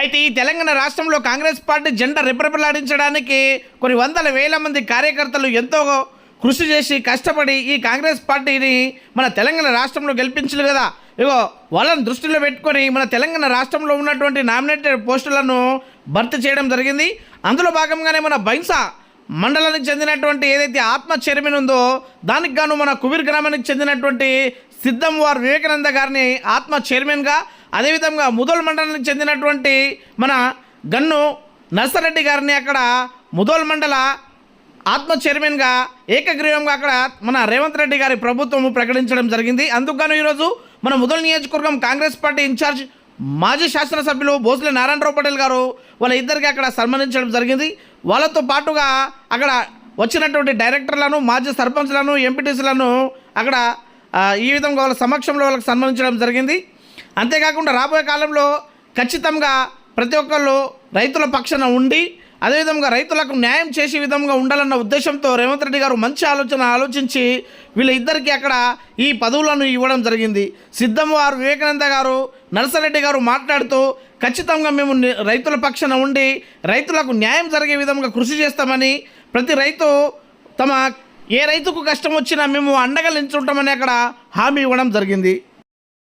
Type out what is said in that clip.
అయితే ఈ తెలంగాణ రాష్ట్రంలో కాంగ్రెస్ పార్టీ జెండా రెపరెపలాడించడానికి కొన్ని వందల వేల మంది కార్యకర్తలు ఎంతో కృషి చేసి కష్టపడి ఈ కాంగ్రెస్ పార్టీని మన తెలంగాణ రాష్ట్రంలో గెలిపించారు కదా. ఇగో వాళ్ళని దృష్టిలో పెట్టుకొని మన తెలంగాణ రాష్ట్రంలో ఉన్నటువంటి నామినేటెడ్ పోస్టులను భర్తీ చేయడం జరిగింది. అందులో భాగంగానే మన బైన్సా మండలానికి చెందినటువంటి ఏదైతే ఆత్మ చైర్మన్ ఉందో దానికి గాను మన కుబీర్ గ్రామానికి చెందినటువంటి సిద్ధం వార్ వివేకానంద గారిని ఆత్మ చైర్మన్గా అదేవిధంగా ముదోల్ మండలానికి చెందినటువంటి మన గన్ను నర్సరెడ్డి గారిని అక్కడ ముదోల్ మండల ఆత్మ చైర్మన్గా ఏకగ్రీవంగా అక్కడ మన రేవంత్ రెడ్డి గారి ప్రభుత్వం ప్రకటించడం జరిగింది. అందుకు ఈరోజు మన ముదల్ నియోజకవర్గం కాంగ్రెస్ పార్టీ ఇన్ఛార్జ్ మాజీ శాసనసభ్యులు భోసలే నారాయణరావు పటేల్ గారు వాళ్ళ ఇద్దరికి అక్కడ సన్మానించడం జరిగింది. వాళ్ళతో పాటుగా అక్కడ వచ్చినటువంటి డైరెక్టర్లను మాజీ సర్పంచ్లను ఎంపీటీసీలను అక్కడ ఈ విధంగా వాళ్ళ సమక్షంలో వాళ్ళకి సన్మానించడం జరిగింది. అంతేకాకుండా రాబోయే కాలంలో ఖచ్చితంగా ప్రతి ఒక్కళ్ళు రైతుల పక్షాన ఉండి అదేవిధంగా రైతులకు న్యాయం చేసే విధంగా ఉండాలన్న ఉద్దేశంతో రేవంత్ రెడ్డి గారు మంచి ఆలోచన ఆలోచించి వీళ్ళిద్దరికీ అక్కడ ఈ పదవులను ఇవ్వడం జరిగింది. సిద్ధం వారు వివేకానంద గారు నరసరెడ్డి గారు మాట్లాడుతూ ఖచ్చితంగా మేము రైతుల పక్షాన ఉండి రైతులకు న్యాయం జరిగే విధంగా కృషి చేస్తామని ప్రతి రైతు తమ ఏ రైతుకు కష్టం వచ్చినా మేము అండగా నిల్చుంటామని అక్కడ హామీ ఇవ్వడం జరిగింది.